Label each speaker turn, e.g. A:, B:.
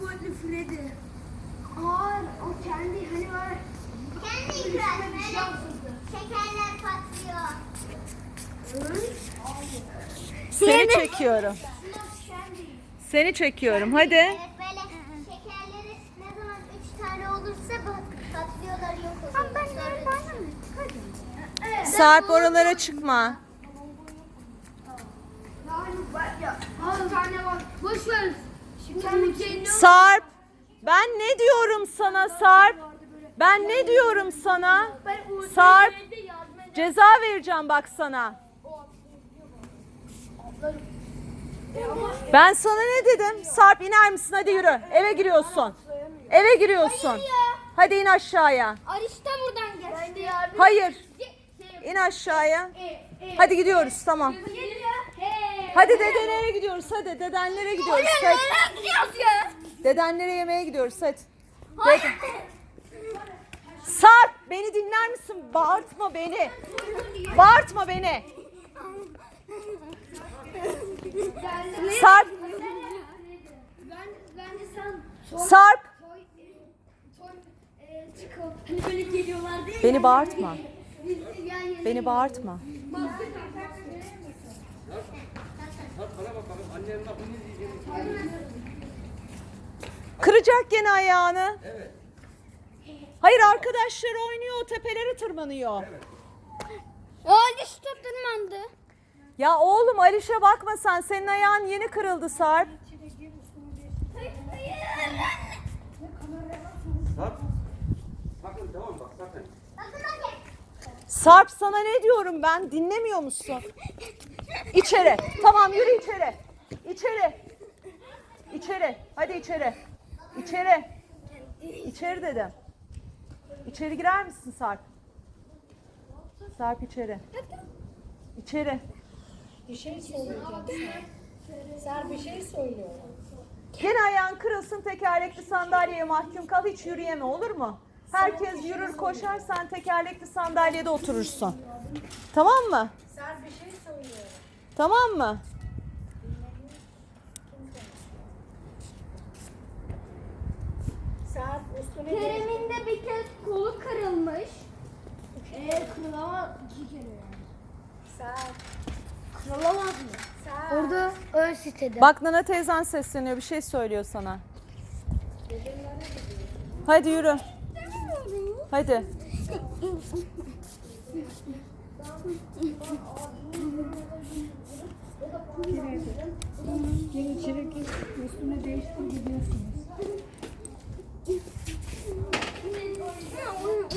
A: Boyutlu Freddy.
B: Ağır, o kendi hani var.
C: Kendi ikram
A: şey
C: böyle
A: yapsındı.
C: şekerler patlıyor.
D: Seni çekiyorum. Seni çekiyorum. Hadi.
C: Evet böyle şekerleri ne zaman üç tane olursa pat- patlıyorlar yok oluyor. Ben de
D: Sarp oralara çıkma.
A: Yani bak ya. Al tane var. Boş ver.
D: Sarp. Ben ne diyorum sana Sarp? Ben ne diyorum sana? Sarp. Ceza vereceğim bak sana. Ben sana ne dedim? Sarp iner misin? Hadi yürü. Eve giriyorsun. Eve giriyorsun. Hadi in aşağıya.
C: Ariş da buradan geçti.
D: Hayır. İn aşağıya. Hadi gidiyoruz tamam. Hadi dedenlere gidiyoruz hadi. Dedenlere gidiyoruz. Hadi.
C: gidiyoruz ya?
D: Dedenlere yemeğe gidiyoruz hadi. Dede- Sarp beni dinler misin? Bağırtma beni. Bağırtma beni. Sarp.
A: Ben, bence sen
D: Sarp.
A: toy, toy e, çıkıp hani böyle geliyorlardı ya.
D: Beni bağırtma. Beni bağırtma. Kıracak gene ayağını. Hayır arkadaşlar oynuyor. Tepelere tırmanıyor.
C: Ariş de tırmandı.
D: Ya oğlum Aliş'e bakma sen. Senin ayağın yeni kırıldı Sarp.
E: Sarp.
D: Sarp sana ne diyorum ben dinlemiyor musun? İçeri. Tamam yürü içeri. İçeri. İçeri. Hadi içeri. İçeri. İçeri dedim. İçeri girer misin Sarp? Sarp içeri. İçeri.
F: Bir şey söyleyeceğim. Ser bir şey söylüyor.
D: Gene ayağın kırılsın tekerlekli sandalyeye mahkum kal hiç yürüyeme olur mu? Herkes yürür koşar sen tekerlekli sandalyede oturursun. Tamam mı?
F: Ser bir şey söylüyor.
D: Tamam mı?
C: Kerem'in de bir kez kolu kırılmış.
A: Eee kırılamaz iki kere yani. Kırılamaz mı?
F: Ser.
A: Orada ön sitede.
D: Bak Nana teyzen sesleniyor bir şey söylüyor sana. Hadi yürü. Hadi.
F: İçeri gir. Üstüne değiştir gidiyorsunuz.